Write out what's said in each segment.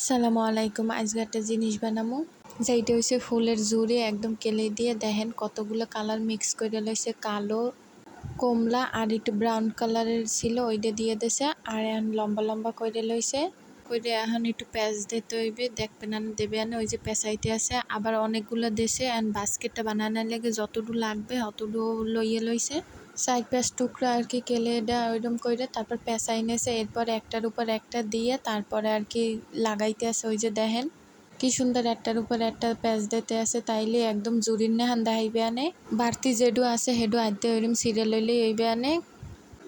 আসসালামু আলাইকুম। আজকে একটা জিনিস বানামু, যেইটা হচ্ছে ফুলের জুড়ি একদম কেলে দিয়ে দেখেন কতগুলো কালার মিক্স করে লইছে, কালো, কমলা আর একটু ব্রাউন কালারের ছিল, ওইটা দিয়ে দিছে, আর এখন লম্বা লম্বা করে লইছে। কইরে এখন একটু প্যাঁচ দিতে হইবে, দেখবেন আন দেবে আনে ওই যে পেঁচাইতে আছে, আবার অনেকগুলো দেশে এখন বাস্কেটটা বানানোর লেগে যতটুকু লাগবে অতটুকু লইয়ে লইছে। সাইড প্যাঁচ টুকরা আর কি কেলে এটা ওইরকম করে তারপর পেঁচাই নেছে, এরপর একটার উপর একটা দিয়ে তারপরে আর কি লাগাইতে আছে ওই যে দেখেন। কি সুন্দর একটার উপর একটা প্যাঁচ দিতে আছে, তাইলে একদম জুরির নেহান দেখাইবে আনে। বাড়তি যেডু আছে হেডু আদ্যে ওইরকম সিরিয়াল লইলে ওইবে আনে।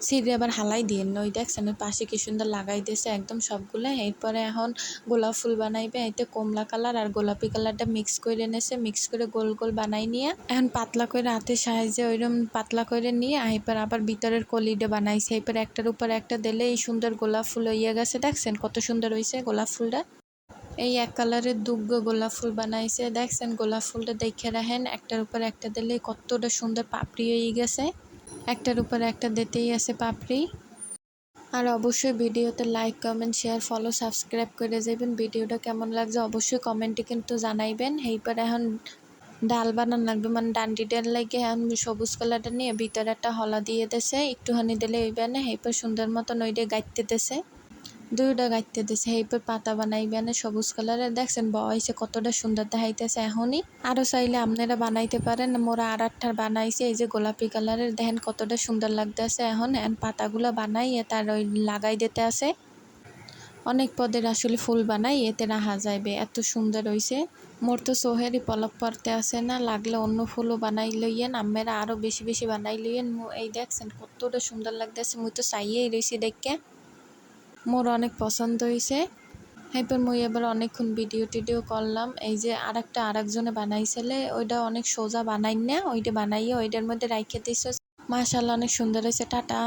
সিঁড়ি আবার হালাই দিয়ে নই দেখছেন, ওই পাশে কি সুন্দর লাগাই দিয়েছে একদম সবগুলো। এরপরে এখন গোলাপ ফুল বানাইবে। এতে কমলা কালার আর গোলাপি কালারটা মিক্স করে এনেছে মিক্স করে গোল গোল বানাই নিয়ে এখন পাতলা করে হাতের সাহায্যে ওইরকম পাতলা করে নিয়ে এরপর আবার ভিতরের কলিটা বানাইছে। এরপর একটার উপর একটা দিলে এই সুন্দর গোলাপ ফুল হইয়া গেছে। দেখছেন কত সুন্দর হয়েছে গোলাপ ফুলটা। এই এক কালারের দুগ্গ গোলাপ ফুল বানাইছে। দেখছেন গোলাপ ফুলটা দেখে রাখেন। একটার উপর একটা দিলে কতটা সুন্দর পাপড়ি হয়ে গেছে। একটার উপর একটা দিতেই আছে পাপড়ি। আর অবশ্যই ভিডিওতে like comment share follow subscribe করে যাবেন। ভিডিওটা কেমন লাগছে অবশ্যই কমেন্টে কিন্তু জানাইবেন। এইবার এখন ডাল বানান লাগবে। মানে ডান্ডি ডাল লাগে এখন সবুজ কালারটা নিয়ে ভিতরে একটা হলা দিয়ে দেছে। একটুখানি দিলে ওই বানে এইবার সুন্দর মতন ওইটা গাইতে দেছে। দুইটা গাইতে দিছে এইপর পাতা বানাইবে না, সবুজ কালারের। দেখছেন, বয়সে কতটা সুন্দর দেখাইতেছে এখনই। আরও চাইলে আপনারা বানাইতে পারেন। মোরা আর আটটার বানাইছে, এই যে গোলাপি কালারের। দেখেন কতটা সুন্দর লাগতেছে এখন। পাতাগুলো বানাইয়ে তার ওই লাগাই দিতে আছে। অনেক পদের আসলে ফুল বানাই, এতে রাখা যাইবে। এত সুন্দর হইছে। মোর তো সোহেরই পলক পড়তে আসে না, লাগলে অন্য ফুলও বানাই লইয়েন। আমেরা আরও বেশি বেশি বানাই লইয়েন। এই দেখছেন, কতটা সুন্দর লাগতেছে। মুই তো চাইয়েই রয়েছি দেখে। মোর অনেক পছন্দ হয়েছে এরপর মুই এবার অনেকক্ষণ ভিডিও টিডিও করলাম। এই যে আর একটা আর একজনে বানাইছিলে ওইটা অনেক সোজা বানাই না ওইটা বানাইয়ে ওইটার মধ্যে রাইখে দিছে। মাশাল্লাহ অনেক সুন্দর হয়েছে টাটা।